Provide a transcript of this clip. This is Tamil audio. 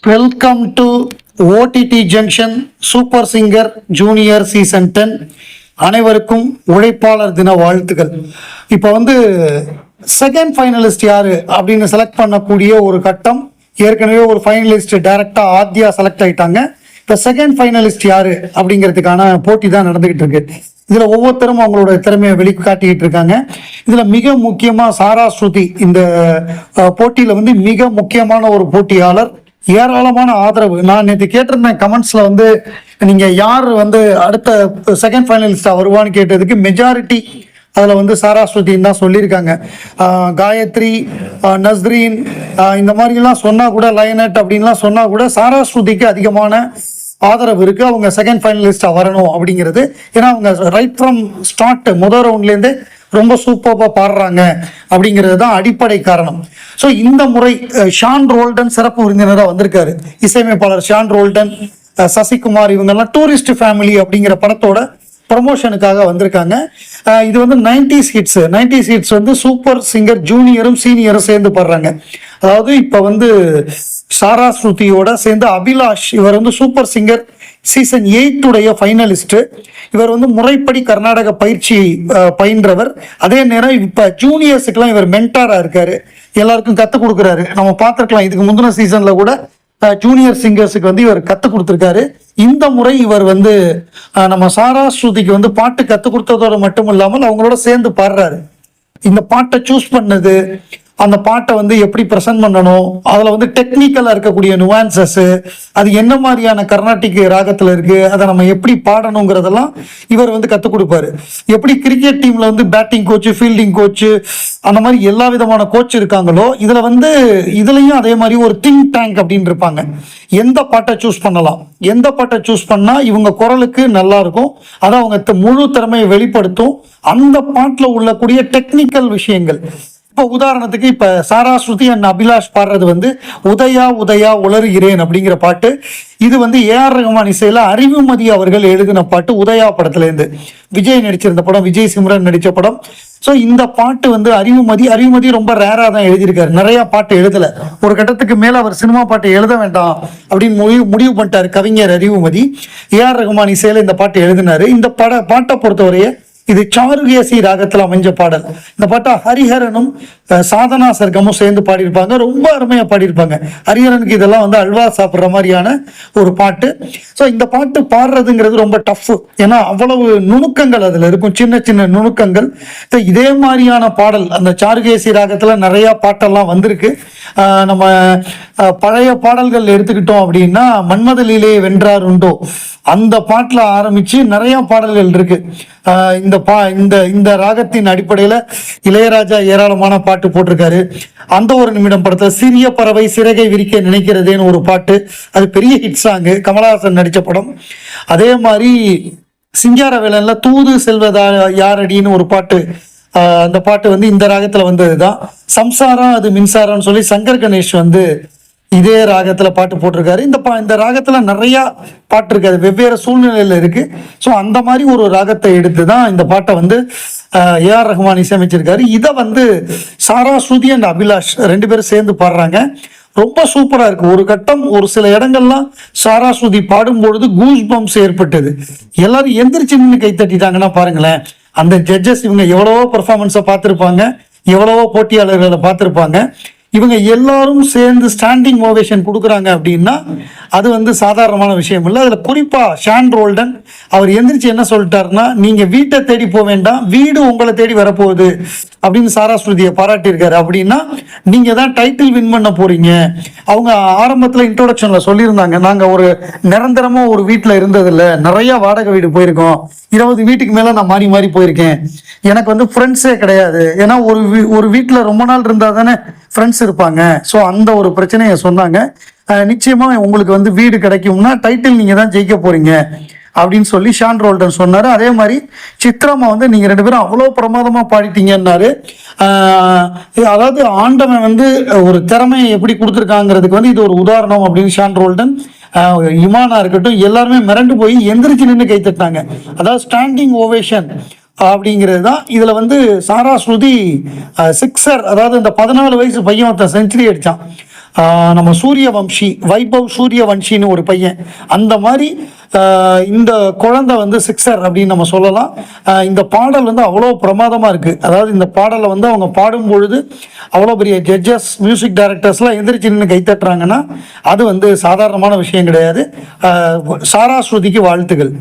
Welcome to OTT junction super singer junior season ten அனைவருக்கும் உழைப்பாளர் தின வாழ்த்துக்கள். இப்போ வந்து செகண்ட் ஃபைனலிஸ்ட் யாரு அப்படின்னு செலக்ட் பண்ணக்கூடிய ஒரு கட்டம். ஏற்கனவே ஒரு ஃபைனலிஸ்ட் டைரக்டா ஆத்யா செலக்ட் ஆயிட்டாங்க. இப்போ செகண்ட் ஃபைனலிஸ்ட் யாரு அப்படிங்கிறதுக்கான போட்டி தான் நடந்துகிட்டு இருக்கு. இதுல ஒவ்வொருத்தரும் அவங்களோட திறமையை வெளிக்காட்டிக்கிட்டு இருக்காங்க. இதுல மிக முக்கியமா சாரா ஸ்ருதி இந்த போட்டியில் போட்டியில வந்து மிக முக்கியமான ஒரு போட்டியாளர் ஏராளமான ஆதரவு. நான் நேற்று கேட்டிருந்தேன் கமெண்ட்ஸில் வந்து நீங்கள் யார் வந்து அடுத்த செகண்ட் ஃபைனலிஸ்டாக வருவான்னு கேட்டதுக்கு மெஜாரிட்டி அதில் வந்து சாராஸ்வதின்னு தான் சொல்லியிருக்காங்க. காயத்ரி நஸ்ரீன் இந்த மாதிரிலாம் சொன்னால் கூட லயனட் அப்படின்லாம் சொன்னால் கூட சாராஸ்வதிக்கு அதிகமான ஆதரவு இருக்குது அவங்க செகண்ட் ஃபைனலிஸ்டாக வரணும் அப்படிங்கிறது. ஏன்னா அவங்க ரைட் ஃப்ரம் ஸ்டார்ட் முதல் ரவுண்ட்லேருந்து ரொம்ப சூப்பராக பாடுறாங்க அப்படிங்கிறது தான் அடிப்படை காரணம். ஸோ இந்த முறை ஷான் ரோல்டன் சிறப்பு விருந்தினராக வந்திருக்காரு. இசையமைப்பாளர் ஷான் ரோல்டன் சசிகுமார் இவங்கெல்லாம் டூரிஸ்ட் ஃபேமிலி அப்படிங்கிற படத்தோட ப்ரொமோஷனுக்காக வந்திருக்காங்க. இது வந்து நைன்டிஸ் ஹிட்ஸ் நைன்டிஸ் ஹிட்ஸ் வந்து சூப்பர் சிங்கர் ஜூனியரும் சீனியரும் சேர்ந்து பாடுறாங்க. அதாவது இப்போ வந்து சாரா ஸ்ருதியோட சேர்ந்து அபிலாஷ் இவர் வந்து சூப்பர் சிங்கர் சீசன் எயிட்டுடைய ஃபைனலிஸ்ட் இவர் வந்து முறைப்படி கர்நாடக பயிற்சி பயின்றவர். அதே நேரம் இப்போ ஜூனியர்ஸுக்கெல்லாம் இவர் மென்டாராக இருக்காரு. எல்லாருக்கும் கற்றுக் கொடுக்குறாரு. நம்ம பார்த்துருக்கலாம். இதுக்கு முந்தின சீசனில் கூட ஜூனியர் சிங்கர்ஸுக்கு வந்து இவர் கற்றுக் கொடுத்துருக்காரு. இந்த முறை இவர் வந்து நம்ம சாரா ஸ்ருதிக்கு வந்து பாட்டு கற்றுக் கொடுத்ததோடு மட்டும் இல்லாமல் அவங்களோட சேர்ந்து பாடுறாரு. இந்த பாட்டை சூஸ் பண்ணது அந்த பாட்டை வந்து எப்படி ப்ரெசென்ட் பண்ணணும் அதில் வந்து டெக்னிக்கலாக இருக்கக்கூடிய நுவான்சஸ் அது என்ன மாதிரியான கர்நாட்டிக் ராகத்தில் இருக்கு அதை நம்ம எப்படி பாடணுங்கிறதெல்லாம் இவர் வந்து கற்றுக் கொடுப்பாரு. எப்படி கிரிக்கெட் டீமில் வந்து பேட்டிங் கோச்சு ஃபீல்டிங் கோச்சு அந்த மாதிரி எல்லா விதமான கோச் இருக்காங்களோ இதில் வந்து இதுலேயும் அதே மாதிரி ஒரு திங்க் டேங்க் அப்படின்னு இருப்பாங்க. எந்த பாட்டை சூஸ் பண்ணலாம்? எந்த பாட்டை சூஸ் பண்ணால் இவங்க குரலுக்கு நல்லா இருக்கும்? அதை அவங்க முழு திறமையை வெளிப்படுத்தும்? அந்த பாட்டில் உள்ளக்கூடிய டெக்னிக்கல் விஷயங்கள். இப்போ உதாரணத்துக்கு இப்போ சாரா ஸ்ருதி அண்ட் அபிலாஷ் பாடுறது வந்து உதயா உதயா உளறுகிறேன் அப்படிங்கிற பாட்டு. இது வந்து ஏஆர் ரஹ்மான் இசையில் அறிவுமதி அவர்கள் எழுதின பாட்டு உதயா படத்துலேருந்து விஜய் நடிச்சிருந்த படம் விஜய் சிம்ரன் நடித்த படம். ஸோ இந்த பாட்டு வந்து அறிவுமதி அறிவுமதி ரொம்ப ரேராக தான் எழுதியிருக்காரு. நிறையா பாட்டு எழுதலை. ஒரு கட்டத்துக்கு மேலே அவர் சினிமா பாட்டு எழுத வேண்டாம் அப்படின்னு முடிவு முடிவு பண்ணிட்டார் கவிஞர் அறிவுமதி. ஏஆர் ரஹ்மான் இசையில் இந்த பாட்டு எழுதினாரு. இந்த பட பாட்டை பொறுத்தவரையே இது சாருகேசி ராகத்தில் அமைஞ்ச பாடல். இந்த பாட்டை ஹரிஹரனும் சாதனா சர்க்கமும் சேர்ந்து பாடியிருப்பாங்க. ரொம்ப அருமையாக பாடியிருப்பாங்க. ஹரிஹரனுக்கு இதெல்லாம் வந்து அல்வா சாப்பிட்ற மாதிரியான ஒரு பாட்டு. ஸோ இந்த பாட்டு பாடுறதுங்கிறது ரொம்ப டஃப் ஏன்னா அவ்வளவு நுணுக்கங்கள் அதில் இருக்கும். சின்ன சின்ன நுணுக்கங்கள். இதே மாதிரியான பாடல் அந்த சாருகேசி ராகத்தில் நிறைய பாட்டெல்லாம் வந்திருக்கு. நம்ம பழைய பாடல்கள் எடுத்துக்கிட்டோம் அப்படின்னா மன்மதலிலே வென்றார் உண்டோ? அந்த பாட்டில் ஆரம்பிச்சு நிறைய பாடல்கள் இருக்கு. ஆஹ் இந்த பா இந்த இந்த ராகத்தின் அடிப்படையில் இளையராஜா ஏராளமான பாட்டு போட்டிருக்காரு. அந்த ஒரு நிமிடம் படத்தில் சிறிய பறவை சிறகை விரிக்க நினைக்கிறதேன்னு ஒரு பாட்டு. அது பெரிய ஹிட் சாங்கு கமலஹாசன் நடித்த படம். அதே மாதிரி சிங்கார வேலன்ல தூது செல்வதா யாரடின்னு ஒரு பாட்டு அந்த பாட்டு வந்து இந்த ராகத்தில் வந்தது தான் சம்சாரம் அது மின்சாரம்னு சொல்லி சங்கர் கணேஷ் வந்து இதே ராகத்தில் பாட்டு போட்டிருக்காரு. இந்த பா இந்த ராகத்தில் நிறையா பாட்டு இருக்காது. வெவ்வேறு சூழ்நிலையில் இருக்குது ஸோ அந்த மாதிரி ஒரு ராகத்தை எடுத்து தான் இந்த பாட்டை வந்து ஏஆர் ரஹ்மான் இசையமைச்சிருக்காரு. இதை வந்து சாரா ஸ்ருதி அண்ட் அபிலாஷ் ரெண்டு பேரும் சேர்ந்து பாடுறாங்க. ரொம்ப சூப்பராக இருக்குது ஒரு கட்டம் ஒரு சில இடங்கள்லாம் சாரா ஸ்ருதி பாடும்பொழுது கூஸ் பம்ப்ஸ் ஏற்பட்டது. எல்லாரும் எந்திரிச்சு நின்று கை தட்டிட்டாங்கன்னா பாருங்களேன். அந்த ஜட்ஜஸ் இவங்க எவ்வளவோ பர்ஃபார்மன்ஸை பார்த்துருப்பாங்க. எவ்வளவோ போட்டியாளர்களை பார்த்துருப்பாங்க. இவங்க எல்லாரும் சேர்ந்து ஸ்டாண்டிங் ஓவேஷன் கொடுக்குறாங்க அப்படின்னா அது வந்து சாதாரணமான விஷயம் இல்லை. அதில் குறிப்பாக ஷான் ரோல்டன் அவர் எந்திரிச்சு என்ன சொல்லிட்டாருன்னா நீங்கள் வீட்டை தேடி போக வேண்டாம். வீடு உங்களை தேடி வரப்போகுது. அப்படின்னு சாராஸ்ருதியை பாராட்டியிருக்காரு. அப்படின்னா நீங்கள் தான் டைட்டில் வின் பண்ண போறீங்க. அவங்க ஆரம்பத்தில் இன்ட்ரோடக்ஷனில் சொல்லியிருந்தாங்க. நாங்கள் ஒரு நிரந்தரமாக ஒரு வீட்டில் இருந்ததில்ல. நிறைய வாடகை வீடு போயிருக்கோம். இருபது வீட்டுக்கு மேலே நான் மாறி மாறி போயிருக்கேன். எனக்கு வந்து ஃப்ரெண்ட்ஸே கிடையாது. ஏன்னா ஒரு வீ- ஒரு வீட்டில் ரொம்ப நாள் இருந்தால் தானே ஃப்ரெண்ட்ஸ் இருப்பாங்க. ஸோ அந்த ஒரு பிரச்சனையை சொன்னாங்க. நிச்சயமாக நிச்சயமா உங்களுக்கு வந்து வீடு கிடைக்கும்னா டைட்டில் நீங்கள் தான் ஜெயிக்க போறீங்க. அப்படின்னு சொல்லி ஷான் ரோல்டன் சொன்னார். அதே மாதிரி சித்ரம்மா வந்து நீங்கள் ரெண்டு பேரும் அவ்வளோ பிரமாதமாக பாடிட்டீங்கன்னாரு. அதாவது ஆண்டவன் வந்து ஒரு திறமையை எப்படி கொடுத்துருக்காங்கிறதுக்கு வந்து இது ஒரு உதாரணம் அப்படின்னு ஷான் ரோல்டன் இமானா இருக்கட்டும் எல்லாருமே மிரண்டு போய் எந்திரிச்சு நின்று கை தட்டினாங்க. அதாவது ஸ்டாண்டிங் ஓவேஷன் அப்படிங்கிறது தான் இதில் வந்து சாரா ஸ்ருதி சிக்ஸர் அதாவது இந்த பதினாலு வயசு பையன் ஒருத்தன் செஞ்சுரி அடித்தான் நம்ம சூரிய வம்சி வைபவ் சூரிய வம்சின்னு ஒரு பையன். அந்த மாதிரி இந்த குழந்தை வந்து சிக்ஸர் அப்படின்னு நம்ம சொல்லலாம். இந்த பாடல் வந்து அவ்வளோ பிரமாதமாக இருக்குது அதாவது இந்த பாடலை வந்து அவங்க பாடும் பொழுது அவ்வளோ பெரிய ஜட்ஜஸ் மியூசிக் டைரக்டர்ஸ்லாம் எந்திரிச்சு நின்று கைத்தட்டுறாங்கன்னா அது வந்து சாதாரணமான விஷயம் கிடையாது. சாராஸ்ருதிக்கு வாழ்த்துகள்.